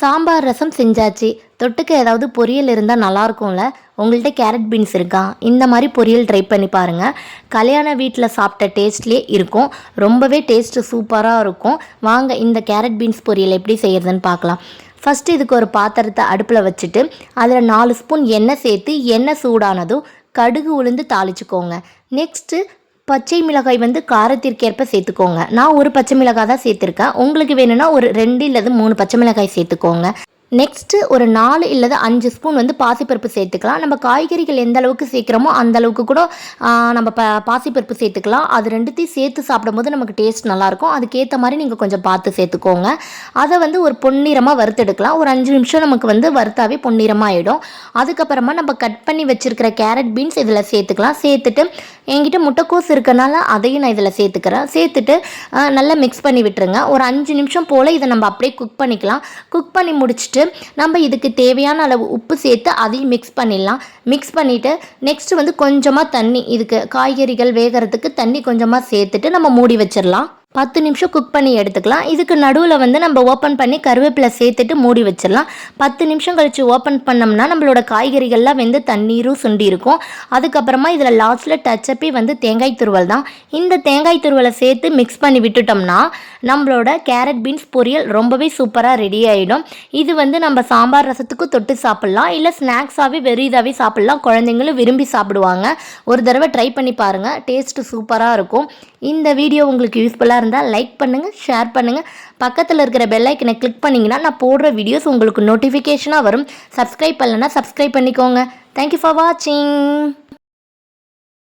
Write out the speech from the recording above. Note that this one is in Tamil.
சாம்பார் ரசம் செஞ்சாச்சு. தொட்டுக்க ஏதாவது பொரியல் இருந்தால் நல்லாயிருக்கும்ல உங்கள்கிட்ட கேரட் பீன்ஸ் இருக்கா? இந்த மாதிரி பொரியல் ட்ரை பண்ணி பாருங்கள் கல்யாண வீட்டில் சாப்பிட்ட டேஸ்ட்லேயே இருக்கும். ரொம்பவே டேஸ்ட்டு சூப்பராக இருக்கும். வாங்க இந்த கேரட் பீன்ஸ் பொரியல் எப்படி செய்கிறதுன்னு பார்க்கலாம் ஃபஸ்ட்டு இதுக்கு ஒரு பாத்திரத்தை அடுப்பில் வச்சுட்டு அதில் நாலு ஸ்பூன் எண்ணெய் சேர்த்து எண்ணெய் சூடானதும் கடுகு உளுந்து தாளிச்சுக்கோங்க. நெக்ஸ்ட்டு பச்சை மிளகாய் வந்து காரத்திற்கேற்ப சேர்த்துக்கோங்க. நான் ஒரு பச்சை மிளகாய் தான் சேர்த்துருக்கேன். உங்களுக்கு வேணும்னா ஒரு ரெண்டு இல்லது மூணு பச்சை மிளகாய் சேர்த்துக்கோங்க. நெக்ஸ்ட்டு ஒரு நாலு இல்லது அஞ்சு ஸ்பூன் வந்து பாசிப்பருப்பு சேர்த்துக்கலாம். நம்ம காய்கறிகள் எந்த அளவுக்கு சேர்க்குறோமோ அந்த அளவுக்கு கூட நம்ம ப பாசிப்பருப்பு சேர்த்துக்கலாம். அது ரெண்டுத்தையும் சேர்த்து சாப்பிடும்போது நமக்கு டேஸ்ட் நல்லாயிருக்கும். அதுக்கேற்ற மாதிரி நீங்கள் கொஞ்சம் பார்த்து சேர்த்துக்கோங்க. அதை வந்து ஒரு பொன்னிறமாக வறுத்தெடுக்கலாம். ஒரு அஞ்சு நிமிஷம் நமக்கு வந்து வறுத்தாவே பொன்னிறமாக ஆகிடும் அதுக்கப்புறமா நம்ம கட் பண்ணி வச்சுருக்கிற கேரட் பீன்ஸ் இதில் சேர்த்துக்கலாம். சேர்த்துட்டு என்கிட்ட முட்டைக்கோஸ் இருக்கனால அதையும் நான் இதில் சேர்த்துக்கிறேன். சேர்த்துட்டு நல்லா மிக்ஸ் பண்ணி விட்டுருங்க. ஒரு அஞ்சு நிமிஷம் போல் இதை நம்ம அப்படியே குக் பண்ணிக்கலாம். குக் பண்ணி முடிச்சுட்டு நம்ம இதுக்கு தேவையான அளவு உப்பு சேர்த்து அதையும் மிக்ஸ் பண்ணிடலாம். மிக்ஸ் பண்ணிவிட்டு நெக்ஸ்ட்டு வந்து கொஞ்சமாக தண்ணி இதுக்கு காய்கறிகள் வேகிறதுக்கு தண்ணி கொஞ்சமாக சேர்த்துட்டு நம்ம மூடி வச்சிடலாம். பத்து நிமிஷம் குக் பண்ணி எடுத்துக்கலாம். இதுக்கு நடுவில் வந்து நம்ம ஓப்பன் பண்ணி கருவேப்பிலை சேர்த்துட்டு மூடி வச்சிடலாம். பத்து நிமிஷம் கழித்து ஓப்பன் பண்ணோம்னா நம்மளோட காய்கறிகள்லாம் வந்து தண்ணீரும் சுண்டி இருக்கும் அதுக்கப்புறமா இதில் லாஸ்ட்டில் டச்சப்பே வந்து தேங்காய் துருவல் தான். இந்த தேங்காய் துருவலை சேர்த்து மிக்ஸ் பண்ணி விட்டுட்டோம்னா நம்மளோட கேரட் பீன்ஸ் பொரியல் ரொம்பவே சூப்பராக ரெடி ஆகிடும் இது வந்து நம்ம சாம்பார் ரசத்துக்கு தொட்டு சாப்பிட்லாம். இல்லை ஸ்நாக்ஸாகவே வெறும் இதாகவே சாப்பிட்லாம். குழந்தைங்களும் விரும்பி சாப்பிடுவாங்க. ஒரு தடவை ட்ரை பண்ணி பாருங்கள் டேஸ்ட்டு சூப்பராக இருக்கும். இந்த வீடியோ உங்களுக்கு யூஸ்ஃபுல்லாக இருந்தால் லைக் பண்ணுங்கள் ஷேர் பண்ணுங்கள் பக்கத்தில் இருக்கிற பெல்லைக்கனை கிளிக் பண்ணிங்கன்னா நான் போடுற வீடியோஸ் உங்களுக்கு நோட்டிஃபிகேஷனாக வரும். சப்ஸ்கிரைப் பண்ணலைன்னா சப்ஸ்கிரைப் பண்ணிக்கோங்க. தேங்க்யூ ஃபார் வாட்சிங்